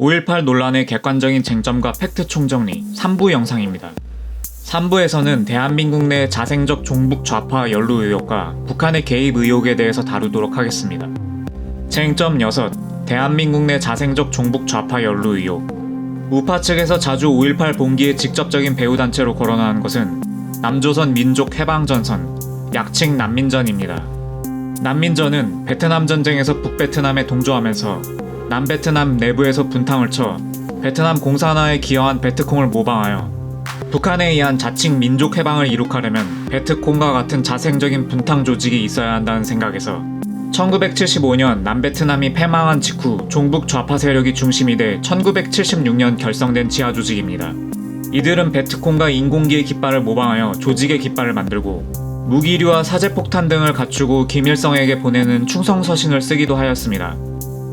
5.18 논란의 객관적인 쟁점과 팩트 총정리 3부 영상입니다. 3부에서는 대한민국 내 자생적 종북 좌파 연루 의혹과 북한의 개입 의혹에 대해서 다루도록 하겠습니다. 쟁점 6. 대한민국 내 자생적 종북 좌파 연루 의혹 우파 측에서 자주 5.18 봉기의 직접적인 배후단체로 거론하는 것은 남조선 민족 해방전선, 약칭 난민전입니다. 난민전은 베트남 전쟁에서 북베트남에 동조하면서 남베트남 내부에서 분탕을 쳐 베트남 공산화에 기여한 베트콩을 모방하여 북한에 의한 자칭 민족 해방을 이룩하려면 베트콩과 같은 자생적인 분탕 조직이 있어야 한다는 생각에서 1975년 남베트남이 패망한 직후 종북 좌파 세력이 중심이 돼 1976년 결성된 지하 조직입니다. 이들은 베트콩과 인공기의 깃발을 모방하여 조직의 깃발을 만들고 무기류와 사제폭탄 등을 갖추고 김일성에게 보내는 충성서신을 쓰기도 하였습니다.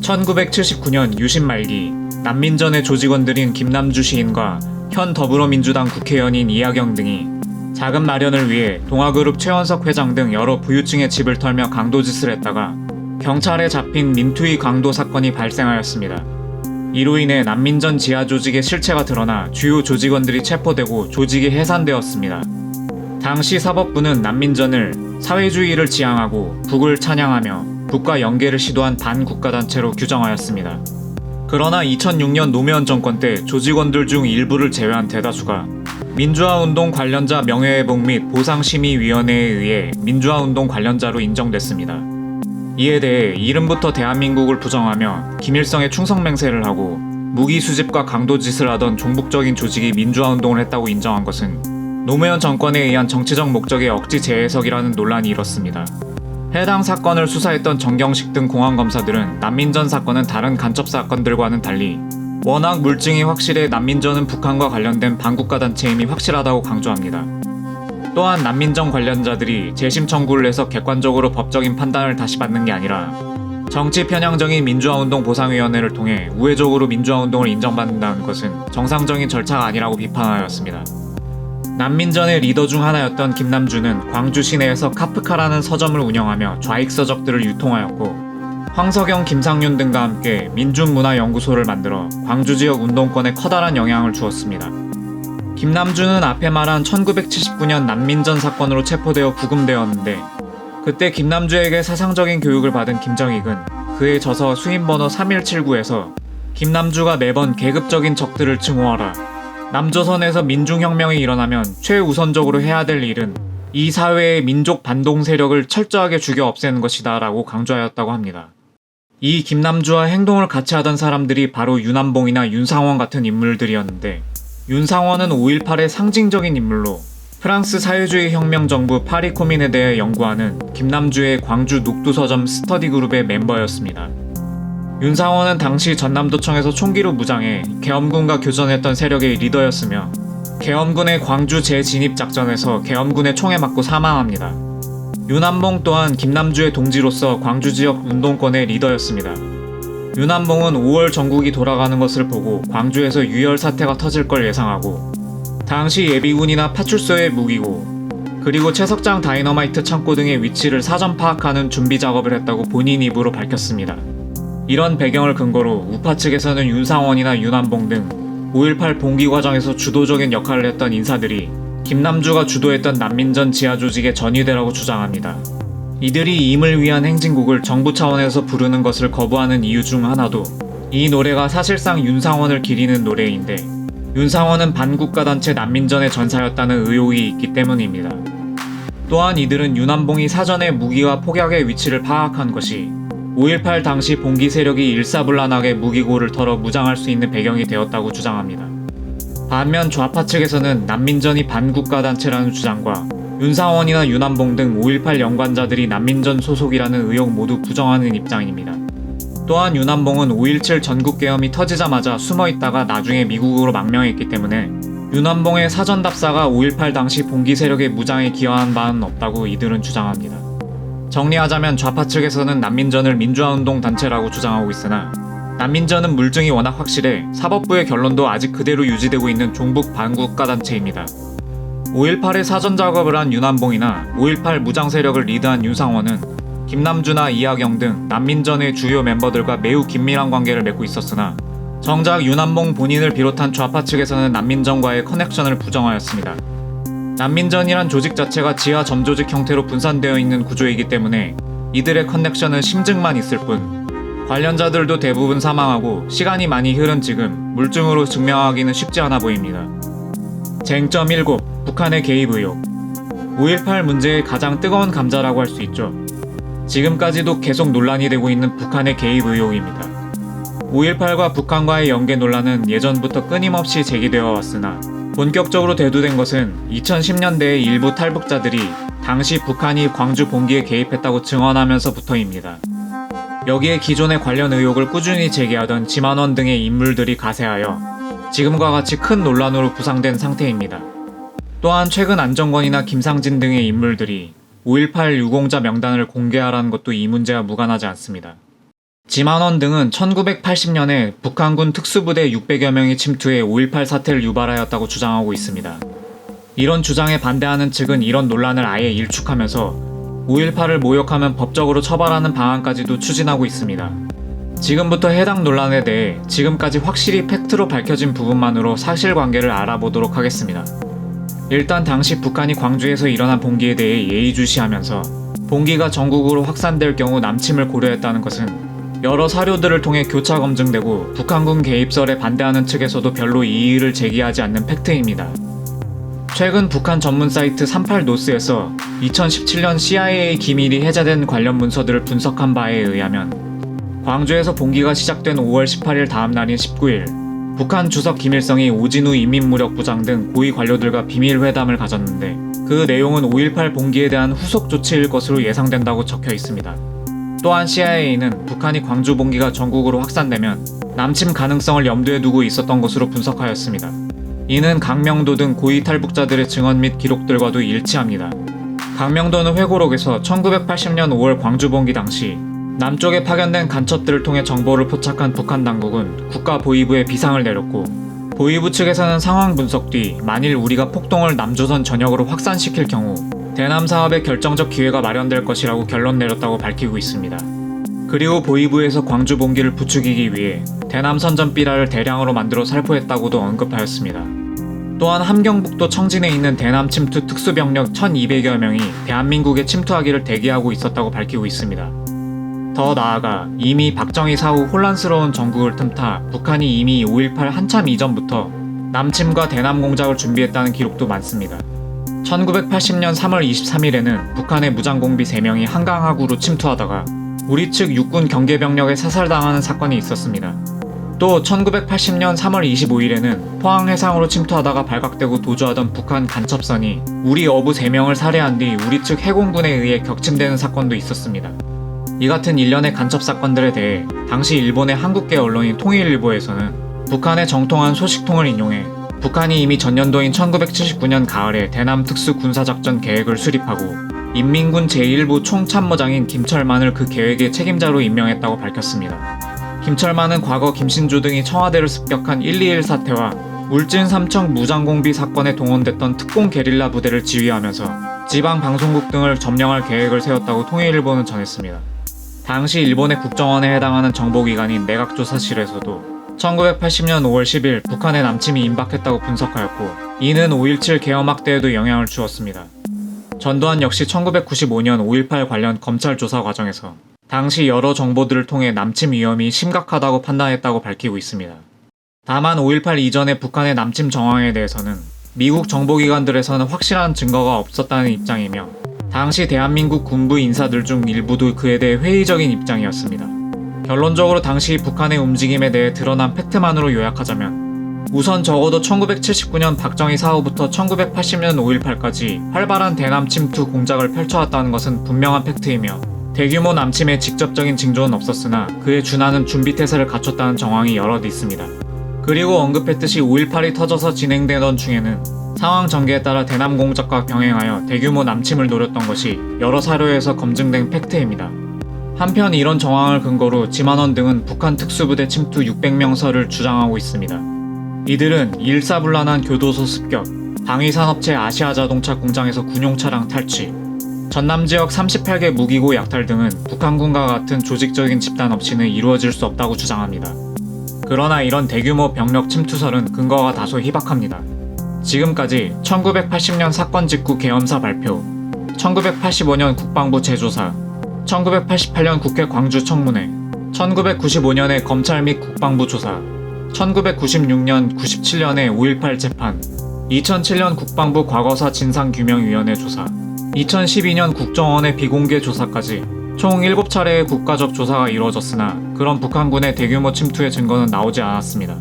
1979년 유신 말기 난민전의 조직원들인 김남주 시인과 현 더불어민주당 국회의원인 이하경 등이 자금 마련을 위해 동아그룹 최원석 회장 등 여러 부유층의 집을 털며 강도짓을 했다가 경찰에 잡힌 민투이 강도 사건이 발생하였습니다. 이로 인해 난민전 지하 조직의 실체가 드러나 주요 조직원들이 체포되고 조직이 해산되었습니다. 당시 사법부는 난민전을 사회주의를 지향하고 북을 찬양하며 북과 연계를 시도한 반국가단체로 규정하였습니다. 그러나 2006년 노무현 정권 때 조직원들 중 일부를 제외한 대다수가 민주화운동 관련자 명예회복 및 보상심의위원회에 의해 민주화운동 관련자로 인정됐습니다. 이에 대해 이름부터 대한민국을 부정하며 김일성의 충성맹세를 하고 무기 수집과 강도 짓을 하던 종북적인 조직이 민주화운동을 했다고 인정한 것은 노무현 정권에 의한 정치적 목적의 억지 재해석이라는 논란이 일었습니다. 해당 사건을 수사했던 정경식 등 공안 검사들은 난민전 사건은 다른 간첩 사건들과는 달리 워낙 물증이 확실해 난민전은 북한과 관련된 반국가 단체임이 확실하다고 강조합니다. 또한 난민전 관련자들이 재심 청구를 해서 객관적으로 법적인 판단을 다시 받는 게 아니라 정치 편향적인 민주화운동 보상위원회를 통해 우회적으로 민주화운동을 인정받는다는 것은 정상적인 절차가 아니라고 비판하였습니다. 난민전의 리더 중 하나였던 김남주는 광주 시내에서 카프카라는 서점을 운영하며 좌익 서적들을 유통하였고 황석영, 김상윤 등과 함께 민중문화연구소를 만들어 광주 지역 운동권에 커다란 영향을 주었습니다. 김남주는 앞에 말한 1979년 난민전 사건으로 체포되어 구금되었는데 그때 김남주에게 사상적인 교육을 받은 김정익은 그의 저서 수임번호 3179에서 김남주가 매번 계급적인 적들을 증오하라 남조선에서 민중혁명이 일어나면 최우선적으로 해야 될 일은 이 사회의 민족 반동 세력을 철저하게 죽여 없애는 것이다 라고 강조하였다고 합니다. 이 김남주와 행동을 같이 하던 사람들이 바로 윤한봉이나 윤상원 같은 인물들이었는데 윤상원은 5.18의 상징적인 인물로 프랑스 사회주의 혁명 정부 파리 코민에 대해 연구하는 김남주의 광주 녹두서점 스터디 그룹의 멤버였습니다. 윤상원은 당시 전남도청에서 총기로 무장해 계엄군과 교전했던 세력의 리더였으며 계엄군의 광주 재진입 작전에서 계엄군의 총에 맞고 사망합니다. 윤한봉 또한 김남주의 동지로서 광주 지역 운동권의 리더였습니다. 윤한봉은 5월 전국이 돌아가는 것을 보고 광주에서 유혈 사태가 터질 걸 예상하고 당시 예비군이나 파출소의 무기고 그리고 채석장 다이너마이트 창고 등의 위치를 사전 파악하는 준비 작업을 했다고 본인 입으로 밝혔습니다. 이런 배경을 근거로 우파 측에서는 윤상원이나 윤한봉 등 5.18 봉기 과정에서 주도적인 역할을 했던 인사들이 김남주가 주도했던 난민전 지하 조직의 전위대라고 주장합니다. 이들이 임을 위한 행진곡을 정부 차원에서 부르는 것을 거부하는 이유 중 하나도 이 노래가 사실상 윤상원을 기리는 노래인데 윤상원은 반국가 단체 난민전의 전사였다는 의혹이 있기 때문입니다. 또한 이들은 윤한봉이 사전에 무기와 폭약의 위치를 파악한 것이 5.18 당시 봉기 세력이 일사불란하게 무기고를 털어 무장할 수 있는 배경이 되었다고 주장합니다. 반면 좌파 측에서는 난민전이 반국가 단체라는 주장과 윤상원이나 윤한봉 등 5.18 연관자들이 난민전 소속이라는 의혹 모두 부정하는 입장입니다. 또한 윤한봉은 5.17 전국계엄이 터지자마자 숨어있다가 나중에 미국으로 망명했기 때문에 윤한봉의 사전 답사가 5.18 당시 봉기 세력의 무장에 기여한 바는 없다고 이들은 주장합니다. 정리하자면 좌파 측에서는 난민전을 민주화운동 단체라고 주장하고 있으나 난민전은 물증이 워낙 확실해 사법부의 결론도 아직 그대로 유지되고 있는 종북 반국가 단체입니다. 5.18의 사전 작업을 한 윤한봉이나 5.18 무장 세력을 리드한 윤상원은 김남주나 이하경 등 난민전의 주요 멤버들과 매우 긴밀한 관계를 맺고 있었으나 정작 윤한봉 본인을 비롯한 좌파 측에서는 난민전과의 커넥션을 부정하였습니다. 난민전이란 조직 자체가 지하 점조직 형태로 분산되어 있는 구조이기 때문에 이들의 커넥션은 심증만 있을 뿐 관련자들도 대부분 사망하고 시간이 많이 흐른 지금 물증으로 증명하기는 쉽지 않아 보입니다. 쟁점 7. 북한의 개입 의혹 5.18 문제의 가장 뜨거운 감자라고 할 수 있죠. 지금까지도 계속 논란이 되고 있는 북한의 개입 의혹입니다. 5.18과 북한과의 연계 논란은 예전부터 끊임없이 제기되어 왔으나 본격적으로 대두된 것은 2010년대의 일부 탈북자들이 당시 북한이 광주 봉기에 개입했다고 증언하면서부터입니다. 여기에 기존의 관련 의혹을 꾸준히 제기하던 지만원 등의 인물들이 가세하여 지금과 같이 큰 논란으로 부상된 상태입니다. 또한 최근 안정권이나 김상진 등의 인물들이 5.18 유공자 명단을 공개하라는 것도 이 문제와 무관하지 않습니다. 지만원 등은 1980년에 북한군 특수부대 600여 명이 침투해 5.18 사태를 유발하였다고 주장하고 있습니다. 이런 주장에 반대하는 측은 이런 논란을 아예 일축하면서 5.18을 모욕하면 법적으로 처벌하는 방안까지도 추진하고 있습니다. 지금부터 해당 논란에 대해 지금까지 확실히 팩트로 밝혀진 부분만으로 사실관계를 알아보도록 하겠습니다. 일단 당시 북한이 광주에서 일어난 봉기에 대해 예의주시하면서 봉기가 전국으로 확산될 경우 남침을 고려했다는 것은 여러 사료들을 통해 교차 검증되고 북한군 개입설에 반대하는 측에서도 별로 이의를 제기하지 않는 팩트입니다. 최근 북한 전문 사이트 38노스에서 2017년 CIA 기밀이 해제된 관련 문서들을 분석한 바에 의하면 광주에서 봉기가 시작된 5월 18일 다음 날인 19일 북한 주석 김일성이 오진우 인민무력부장 등 고위 관료들과 비밀 회담을 가졌는데 그 내용은 5.18 봉기에 대한 후속 조치일 것으로 예상된다고 적혀 있습니다. 또한 CIA는 북한이 광주 봉기가 전국으로 확산되면 남침 가능성을 염두에 두고 있었던 것으로 분석하였습니다. 이는 강명도 등 고위 탈북자들의 증언 및 기록들과도 일치합니다. 강명도는 회고록에서 1980년 5월 광주 봉기 당시 남쪽에 파견된 간첩들을 통해 정보를 포착한 북한 당국은 국가 보위부에 비상을 내렸고 보위부 측에서는 상황 분석 뒤 만일 우리가 폭동을 남조선 전역으로 확산시킬 경우 대남 사업에 결정적 기회가 마련될 것이라고 결론 내렸다고 밝히고 있습니다. 그리고 보위부에서 광주 봉기를 부추기기 위해 대남 선전 삐라를 대량으로 만들어 살포했다고도 언급하였습니다. 또한 함경북도 청진에 있는 대남 침투 특수병력 1200여 명이 대한민국에 침투하기를 대기하고 있었다고 밝히고 있습니다. 더 나아가 이미 박정희 사후 혼란스러운 전국을 틈타 북한이 이미 5.18 한참 이전부터 남침과 대남 공작을 준비했다는 기록도 많습니다. 1980년 3월 23일에는 북한의 무장공비 3명이 한강하구로 침투하다가 우리 측 육군 경계병력에 사살당하는 사건이 있었습니다. 또 1980년 3월 25일에는 포항 해상으로 침투하다가 발각되고 도주하던 북한 간첩선이 우리 어부 3명을 살해한 뒤 우리 측 해공군에 의해 격침되는 사건도 있었습니다. 이 같은 일련의 간첩 사건들에 대해 당시 일본의 한국계 언론인 통일일보에서는 북한의 정통한 소식통을 인용해 북한이 이미 전년도인 1979년 가을에 대남 특수 군사작전 계획을 수립하고 인민군 제1부 총참모장인 김철만을 그 계획의 책임자로 임명했다고 밝혔습니다. 김철만은 과거 김신주 등이 청와대를 습격한 121 사태와 울진 삼청 무장공비 사건에 동원됐던 특공 게릴라 부대를 지휘하면서 지방 방송국 등을 점령할 계획을 세웠다고 통일일보는 전했습니다. 당시 일본의 국정원에 해당하는 정보기관인 내각조사실에서도 1980년 5월 10일 북한의 남침이 임박했다고 분석하였고 이는 5.17 개엄학 때에도 영향을 주었습니다. 전두환 역시 1995년 5.18 관련 검찰 조사 과정에서 당시 여러 정보들을 통해 남침 위험이 심각하다고 판단했다고 밝히고 있습니다. 다만 5.18 이전의 북한의 남침 정황에 대해서는 미국 정보기관들에서는 확실한 증거가 없었다는 입장이며 당시 대한민국 군부 인사들 중 일부도 그에 대해 회의적인 입장이었습니다. 결론적으로 당시 북한의 움직임에 대해 드러난 팩트만으로 요약하자면 우선 적어도 1979년 박정희 사후부터 1980년 5.18까지 활발한 대남 침투 공작을 펼쳐왔다는 것은 분명한 팩트이며 대규모 남침에 직접적인 징조는 없었으나 그에 준하는 준비태세를 갖췄다는 정황이 여럿 있습니다. 그리고 언급했듯이 5.18이 터져서 진행되던 중에는 상황 전개에 따라 대남 공작과 병행하여 대규모 남침을 노렸던 것이 여러 사료에서 검증된 팩트입니다. 한편 이런 정황을 근거로 지만원 등은 북한 특수부대 침투 600명설을 주장하고 있습니다. 이들은 일사불란한 교도소 습격, 방위산업체 아시아자동차 공장에서 군용차량 탈취, 전남 지역 38개 무기고 약탈 등은 북한군과 같은 조직적인 집단 없이는 이루어질 수 없다고 주장합니다. 그러나 이런 대규모 병력 침투설은 근거가 다소 희박합니다. 지금까지 1980년 사건 직후 계엄사 발표, 1985년 국방부 재조사, 1988년 국회 광주 청문회, 1995년의 검찰 및 국방부 조사, 1996년, 97년의 5.18 재판, 2007년 국방부 과거사 진상규명위원회 조사, 2012년 국정원의 비공개 조사까지 총 7차례의 국가적 조사가 이루어졌으나 그런 북한군의 대규모 침투의 증거는 나오지 않았습니다.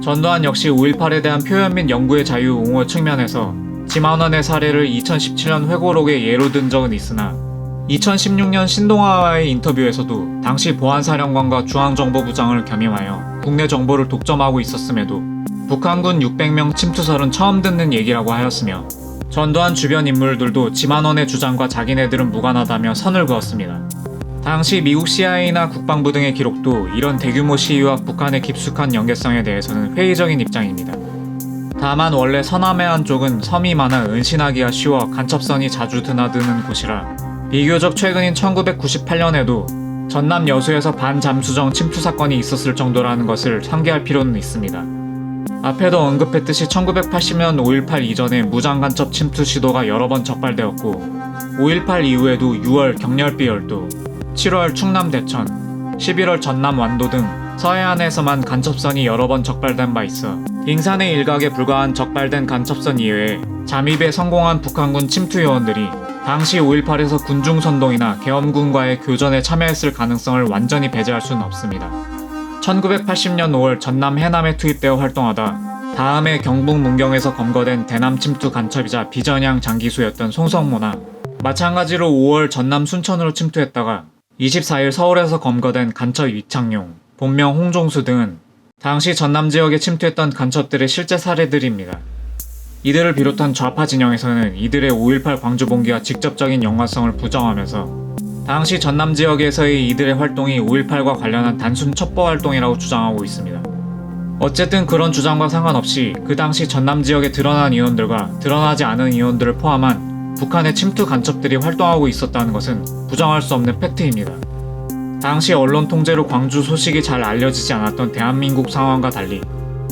전두환 역시 5.18에 대한 표현 및 연구의 자유 옹호 측면에서 지만원의 사례를 2017년 회고록에 예로 든 적은 있으나 2016년 신동아와의 인터뷰에서도 당시 보안사령관과 중앙정보부장을 겸임하여 국내 정보를 독점하고 있었음에도 북한군 600명 침투설은 처음 듣는 얘기라고 하였으며 전두환 주변 인물들도 지만원의 주장과 자기네들은 무관하다며 선을 그었습니다. 당시 미국 CIA나 국방부 등의 기록도 이런 대규모 시위와 북한의 깊숙한 연계성에 대해서는 회의적인 입장입니다. 다만 원래 서남해안 쪽은 섬이 많아 은신하기가 쉬워 간첩선이 자주 드나드는 곳이라 비교적 최근인 1998년에도 전남 여수에서 반잠수정 침투 사건이 있었을 정도라는 것을 상기할 필요는 있습니다. 앞에도 언급했듯이 1980년 5.18 이전에 무장 간첩 침투 시도가 여러 번 적발되었고 5.18 이후에도 6월 경렬비 열도, 7월 충남 대천, 11월 전남 완도 등 서해안에서만 간첩선이 여러 번 적발된 바 있어 빙산의 일각에 불과한 적발된 간첩선 이외에 잠입에 성공한 북한군 침투 요원들이 당시 5.18에서 군중선동이나 계엄군과의 교전에 참여했을 가능성을 완전히 배제할 수는 없습니다. 1980년 5월 전남 해남에 투입되어 활동하다 다음해 경북 문경에서 검거된 대남 침투 간첩이자 비전향 장기수였던 송성모나 마찬가지로 5월 전남 순천으로 침투했다가 24일 서울에서 검거된 간첩 이창용, 본명 홍종수 등은 당시 전남 지역에 침투했던 간첩들의 실제 사례들입니다. 이들을 비롯한 좌파 진영에서는 이들의 5.18 광주 봉기와 직접적인 연관성을 부정하면서 당시 전남 지역에서의 이들의 활동이 5.18과 관련한 단순 첩보 활동이라고 주장하고 있습니다. 어쨌든 그런 주장과 상관없이 그 당시 전남 지역에 드러난 인원들과 드러나지 않은 인원들을 포함한 북한의 침투 간첩들이 활동하고 있었다는 것은 부정할 수 없는 팩트입니다. 당시 언론 통제로 광주 소식이 잘 알려지지 않았던 대한민국 상황과 달리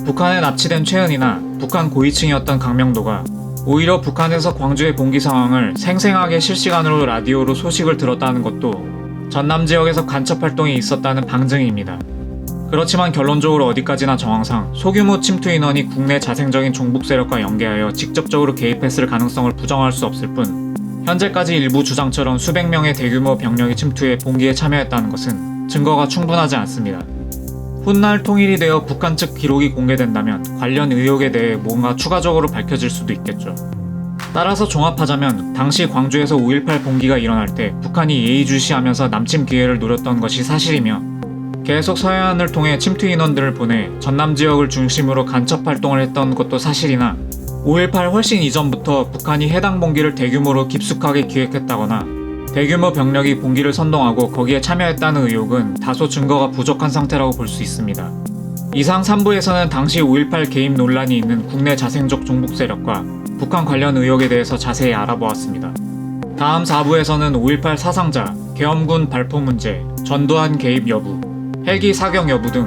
북한에 납치된 최은이나 북한 고위층이었던 강명도가 오히려 북한에서 광주의 봉기 상황을 생생하게 실시간으로 라디오로 소식을 들었다는 것도 전남 지역에서 간첩 활동이 있었다는 방증입니다. 그렇지만 결론적으로 어디까지나 정황상 소규모 침투 인원이 국내 자생적인 종북 세력과 연계하여 직접적으로 개입했을 가능성을 부정할 수 없을 뿐 현재까지 일부 주장처럼 수백 명의 대규모 병력이 침투해 봉기에 참여했다는 것은 증거가 충분하지 않습니다. 훗날 통일이 되어 북한 측 기록이 공개된다면 관련 의혹에 대해 뭔가 추가적으로 밝혀질 수도 있겠죠. 따라서 종합하자면 당시 광주에서 5.18 봉기가 일어날 때 북한이 예의주시하면서 남침 기회를 노렸던 것이 사실이며 계속 서해안을 통해 침투 인원들을 보내 전남 지역을 중심으로 간첩 활동을 했던 것도 사실이나 5.18 훨씬 이전부터 북한이 해당 봉기를 대규모로 깊숙하게 기획했다거나 대규모 병력이 봉기를 선동하고 거기에 참여했다는 의혹은 다소 증거가 부족한 상태라고 볼 수 있습니다. 이상 3부에서는 당시 5.18 개입 논란이 있는 국내 자생적 종북 세력과 북한 관련 의혹에 대해서 자세히 알아보았습니다. 다음 4부에서는 5.18 사상자, 계엄군 발포 문제, 전두환 개입 여부, 헬기 사격 여부 등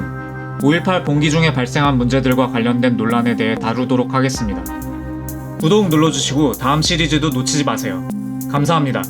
5.18 봉기 중에 발생한 문제들과 관련된 논란에 대해 다루도록 하겠습니다. 구독 눌러주시고 다음 시리즈도 놓치지 마세요. 감사합니다.